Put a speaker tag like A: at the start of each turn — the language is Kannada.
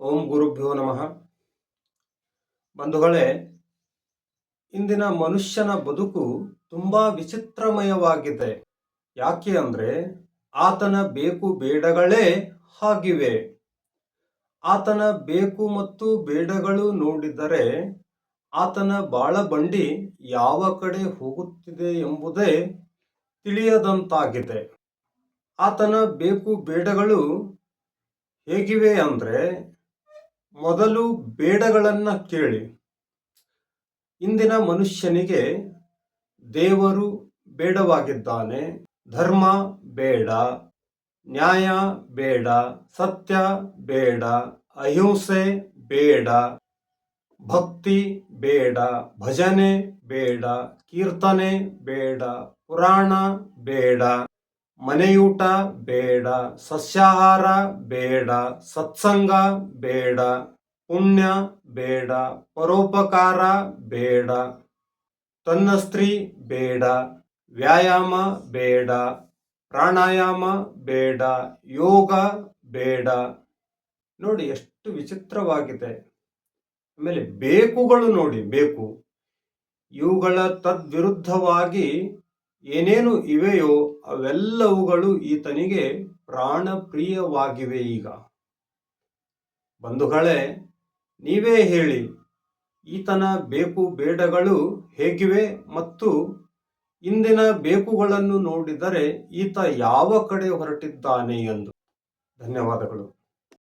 A: ಓಂ ಗುರುಭ್ಯೋ ನಮಃ. ಬಂಧುಗಳೇ, ಇಂದಿನ ಮನುಷ್ಯನ ಬದುಕು ತುಂಬಾ ವಿಚಿತ್ರಮಯವಾಗಿದೆ. ಯಾಕೆ ಅಂದರೆ ಆತನ ಬೇಕು ಬೇಡಗಳೇ ಹಾಗಿವೆ ಆತನ ಬೇಕು ಮತ್ತು ಬೇಡಗಳು ನೋಡಿದರೆ ಆತನ ಬಾಳ ಬಂಡಿ ಯಾವ ಕಡೆ ಹೋಗುತ್ತಿದೆ ಎಂಬುದೇ ತಿಳಿಯದಂತಾಗಿದೆ. ಆತನ ಬೇಕು ಬೇಡಗಳು ಹೇಗಿವೆ ಅಂದ್ರೆ ಮೊದಲು ಬೇಡಗಳನ್ನು ಕೇಳಿ. ಇಂದಿನ ಮನುಷ್ಯನಿಗೆ ದೇವರು ಬೇಡವಾಗಿದ್ದಾನೆ. ಧರ್ಮ ಬೇಡ, ನ್ಯಾಯ ಬೇಡ, ಸತ್ಯ ಬೇಡ, ಅಹಿಂಸೆ ಬೇಡ, ಭಕ್ತಿ ಬೇಡ, ಭಜನೆ ಬೇಡ, ಕೀರ್ತನೆ ಬೇಡ, ಪುರಾಣ ಬೇಡ. ಮನೆಯೂಟ ಬೇಡ, ಸಸ್ಯಾಹಾರ ಬೇಡ, ಸತ್ಸಂಗ ಬೇಡ, ಪುಣ್ಯ ಬೇಡ, ಪರೋಪಕಾರ ಬೇಡ, ತನ್ನ ಸ್ತ್ರೀ ಬೇಡ, ವ್ಯಾಯಾಮ ಬೇಡ, ಪ್ರಾಣಾಯಾಮ ಬೇಡ, ಯೋಗ ಬೇಡ. ನೋಡಿ ಎಷ್ಟು ವಿಚಿತ್ರವಾಗಿದೆ. ಆಮೇಲೆ ಬೇಕುಗಳು ನೋಡಿ, ಬೇಕು. ಇವುಗಳ ತದ್ವಿರುದ್ಧವಾಗಿ ಏನೇನು ಇವೆಯೋ ಅವೆಲ್ಲವುಗಳು ಈತನಿಗೆ ಪ್ರಾಣಪ್ರಿಯವಾಗಿವೆ ಈಗ. ಬಂಧುಗಳೇ, ನೀವೇ ಹೇಳಿ, ಈತನ ಬೇಕು ಬೇಡಗಳು ಹೇಗಿವೆ ಮತ್ತು ಇಂದಿನ ಬೇಕುಗಳನ್ನು ನೋಡಿದರೆ ಈತ ಯಾವ ಕಡೆ ಹೊರಟಿದ್ದಾನೆ ಎಂದು. ಧನ್ಯವಾದಗಳು.